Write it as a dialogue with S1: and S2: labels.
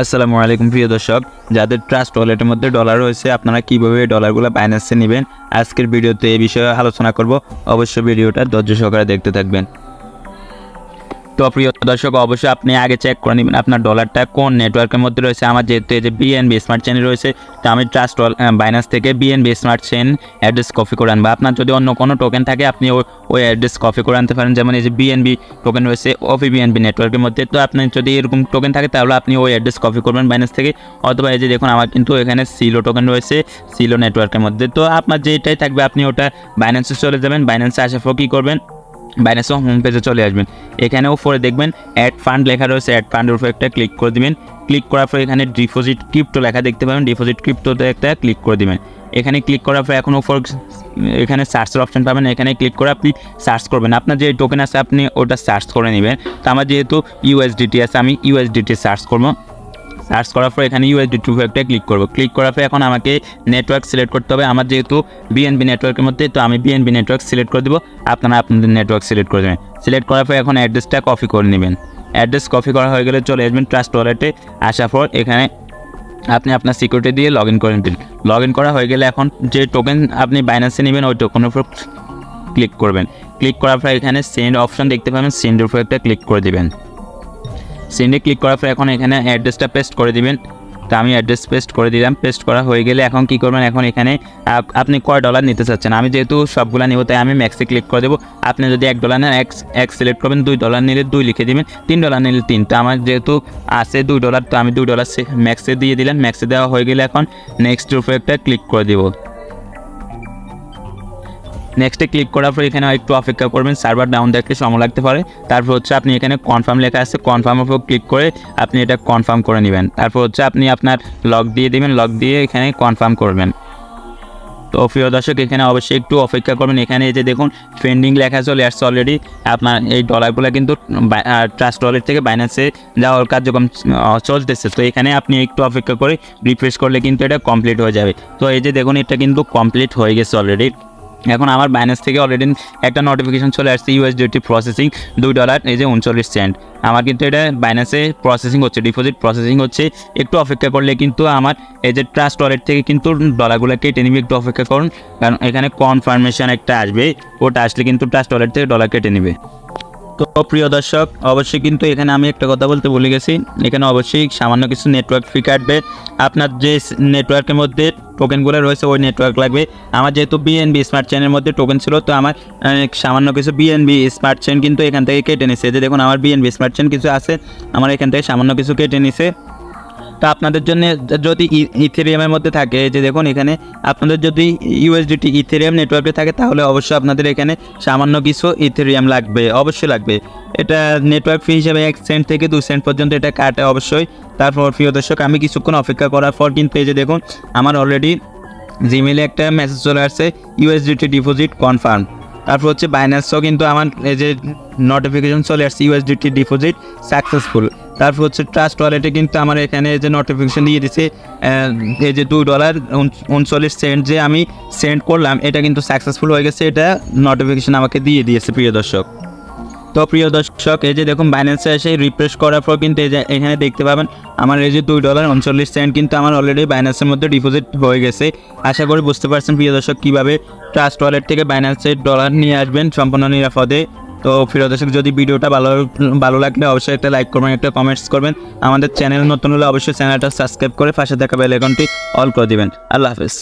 S1: আসসালামু আলাইকুম, প্রিয় দর্শক। যাদের ট্রাস্ট ওয়ালেটের মধ্যে ডলার রয়েছে, আপনারা কীভাবে ডলারগুলো বাইন্যান্সে নেবেন? আজকের ভিডিওতে এই বিষয়ে আলোচনা করব। অবশ্যই ভিডিওটা ধৈর্য সহকারে দেখতে থাকবেন। তো প্রিয় দর্শক, অবশ্যই আপনি আগে চেক করে নেবেন আপনার ডলারটা কোন নেটওয়ার্কের মধ্যে রয়েছে। আমার যেহেতু এই যে বিএনবি স্মার্ট চেন রয়েছে, তো আমি ট্রাস্ট বাইন্যান্স থেকে BNB smart chain address copy করে আনব। আপনার যদি অন্য কোনো টোকেন থাকে, আপনি ওই অ্যাড্রেস কপি করে আনতে পারেন। যেমন এই যে বিএনবি টোকেন রয়েছে ওপি বিএনবি নেটওয়ার্কের মধ্যে। তো আপনি যদি এরকম টোকেন থাকে, তাহলে আপনি ওই অ্যাড্রেস কপি করবেন বাইন্যান্স থেকে। অথবা এই যে দেখুন, আমার কিন্তু এখানে সিলো টোকেন রয়েছে সিলো নেটওয়ার্কের মধ্যে। তো আপনার যেটাই থাকবে, আপনি ওটা বাইন্যান্সে চলে যাবেন। বাইন্যান্সে আসার পর কী করবেন? বাইন্যান্সের হোম পেজে চলে আসবেন। এখানে উপরে দেখবেন অ্যাড ফান্ড লেখা রয়েছে। অ্যাড ফান্ডের উপর একটা ক্লিক করে দিবেন। ক্লিক করার পর এখানে ডিপোজিট ক্রিপ্টো লেখা দেখতে পাবেন। ডিপোজিট ক্রিপ্টোতে একটা ক্লিক করে দিবেন। এখানে ক্লিক করার পর এখন উপর এখানে সার্চের অপশন পাবেন। এখানে ক্লিক করে আপনি সার্চ করবেন। আপনার যে টোকেন আছে, আপনি ওটা সার্চ করে নেবেন। তো আমার যেহেতু ইউএসডিটি আছে, আমি ইউএসডিটি সার্চ করব। সার্চ করার পর এখানে ইউএসডি টু একটা ক্লিক করব। ক্লিক করার পর এখন আমাকে নেটওয়ার্ক সিলেক্ট করতে হবে। আমার যেহেতু বিএনবি নেটওয়ার্কের মধ্যে, তো আমি বিএনবি নেটওয়ার্ক সিলেক্ট করে দেবো। আপনারা আপনাদের নেটওয়ার্ক সিলেক্ট করে দেবেন। সিলেক্ট করার পর এখন অ্যাড্রেসটা কপি করে নেবেন। অ্যাড্রেস কপি করা হয়ে গেলে চলে আসবেন ট্রাস্ট ওয়ালেটে আসার পর এখানে আপনি আপনার সিকিউরিটি দিয়ে লগ ইন করে নিন লগ ইন করা হয়ে গেলে এখন যে টোকেন আপনি বাইন্যান্সে নেবেন, ওই টোকেনের উপর ক্লিক করবেন। ক্লিক করার পর এখানে সেন্ড অপশন দেখতে পাবেন। সেন্ডের উপর একটা ক্লিক করে দিবেন। সেন্ডে ক্লিক করার পর এখন এখানে অ্যাড্রেসটা পেস্ট করে দিবেন। তো আমি অ্যাড্রেস পেস্ট করে দিলাম পেস্ট করা হয়ে গেলে এখন কি করবেন? এখন এখানে আপ- আপনি কয় ডলার নিতে চাচ্ছেন? আমি যেহেতু সবগুলো নেব, তাই আমি ম্যাক্সে ক্লিক করে দেবো। আপনি যদি এক ডলার নেন, এক এক সিলেক্ট করবেন, দুই ডলার নিলে দুই লিখে দিবেন, তিন ডলার নিলে তিন। তো আমার যেহেতু আছে দুই ডলার তো আমি দুই ডলার ম্যাক্সে দিয়ে দিলাম। ম্যাক্সে দেওয়া হয়ে গেলে এখন নেক্সট উপরে একটা ক্লিক করে দেবো। নেক্সটে ক্লিক করার পর এখানে একটু অপেক্ষা করবেন সার্ভার ডাউন দেখতে সময় লাগতে পারে। তারপর হচ্ছে আপনি এখানে কনফার্ম লেখা আছে কনফার্মের উপর ক্লিক করে আপনি এটা কনফার্ম করে নেবেন। তারপর হচ্ছে আপনি আপনার লক দিয়ে দিবেন লক দিয়ে এখানে কনফার্ম করবেন। তো প্রিয় দর্শক, এখানে অবশ্যই একটু অপেক্ষা করবেন। এখানে এই যে দেখুন ট্রেন্ডিং লেখা চলে আসছে অলরেডি আপনার এই ডলারগুলো কিন্তু ট্রাস্ট ওয়ালেট থেকে বাইন্যান্সে যাওয়ার কার্যক্রম চলতেছে। তো এখানে আপনি একটু অপেক্ষা করে রিফ্রেশ করলে কিন্তু এটা কমপ্লিট হয়ে যাবে। তো এই যে দেখুন, এটা কিন্তু কমপ্লিট হয়ে গেছে অলরেডি এখন আমার বাইন্যান্স থেকে অলরেডি একটা নোটিফিকেশন চলে আসছে ইউএস ইউএসডিটি প্রসেসিং দুই ডলার এই যে উনচল্লিশ সেন্ট আমার কিন্তু এটা বাইন্যান্সে প্রসেসিং হচ্ছে ডিপোজিট প্রসেসিং হচ্ছে। একটু অপেক্ষা করলে কিন্তু আমার এই যে ট্রাস্ট ওয়ালেট থেকে কিন্তু ডলারগুলো কেটে নিবে, একটু অপেক্ষা করুন। কারণ এখানে কনফার্মেশন একটা আসবে, ওটা আসলে কিন্তু ট্রাস্ট ওয়ালেট থেকে ডলার কেটে নেবে। তো প্রিয় দর্শক, অবশ্যই কিন্তু এখানে আমি একটা কথা বলতে ভুলে গেছি। এখানে অবশ্যই সামান্য কিছু নেটওয়ার্ক ফি কাটবে। আপনার যে নেটওয়ার্কের মধ্যে টোকেনগুলো রয়েছে, ওই নেটওয়ার্ক লাগবে। আমার যেহেতু বিএনবি স্মার্ট চেনের মধ্যে টোকেন ছিল, তো আমার সামান্য কিছু বিএনবি স্মার্ট চেন কিন্তু এখান থেকে কেটে নিছে। যে দেখুন, আমার বিএনবি স্মার্ট চেন কিছু আছে, আমার এখান থেকে সামান্য কিছু কেটে নিছে। তো আপনাদের জন্য যদি ইথেরিয়ামের মধ্যে থাকে যে দেখুন এখানে আপনাদের যদি ইউএসডিটি ইথেরিয়াম নেটওয়ার্কে থাকে, তাহলে অবশ্যই আপনাদের এখানে সামান্য কিছু ইথেরিয়াম লাগবে, অবশ্যই লাগবে। এটা নেটওয়ার্ক ফি হিসেবে এক সেন্ট থেকে দু সেন্ট পর্যন্ত এটা কাটে অবশ্যই। তারপর প্রিয় দর্শক, আমি কিছুক্ষণ অপেক্ষা করার পর কিন্তু এই যে দেখুন, আমার অলরেডি জিমেলে একটা মেসেজ চলে আসছে ইউএসডিটি ডিপোজিট কনফার্ম তারপর হচ্ছে বাইন্যান্সও কিন্তু আমার এই যে নোটিফিকেশন চলে আসছে ইউএসডিটি ডিপোজিট সাকসেসফুল তারপর হচ্ছে ট্রাস্ট ওয়ালেটে কিন্তু আমার এখানে যে নোটিফিকেশন দিয়ে দিছে এই যে দুই ডলার উনচল্লিশ সেন্ট যে আমি সেন্ড করলাম, এটা কিন্তু সাকসেসফুল হয়ে গেছে, এটা নোটিফিকেশন আমাকে দিয়ে দিয়েছে, প্রিয় দর্শক। তো প্রিয় দর্শক, এই যে দেখুন বাইন্যান্সে এসে রিফ্রেশ করার পর কিন্তু এই যে এখানে দেখতে পাবেন, আমার এই যে দুই ডলার উনচল্লিশ সেন্ট কিন্তু আমার অলরেডি বাইন্যান্সের মধ্যে ডিপোজিট হয়ে গেছে। আশা করি বুঝতে পারছেন, প্রিয় দর্শক, কীভাবে ট্রাস্ট ওয়ালেট থেকে বাইন্যান্সের ডলার নিয়ে আসবেন, সম্পূর্ণ নিরাপদে। তো প্রিয় দর্শক, যদি ভিডিওটা ভালো ভালো লাগলে অবশ্যই একটা লাইক করবেন, একটা কমেন্টস করবেন। আমাদের চ্যানেল নতুন হলে অবশ্যই চ্যানেলটা সাবস্ক্রাইব করে পাশে থাকা বেল আইকনটি অল করে দিবেন। আল্লাহ হাফেজ।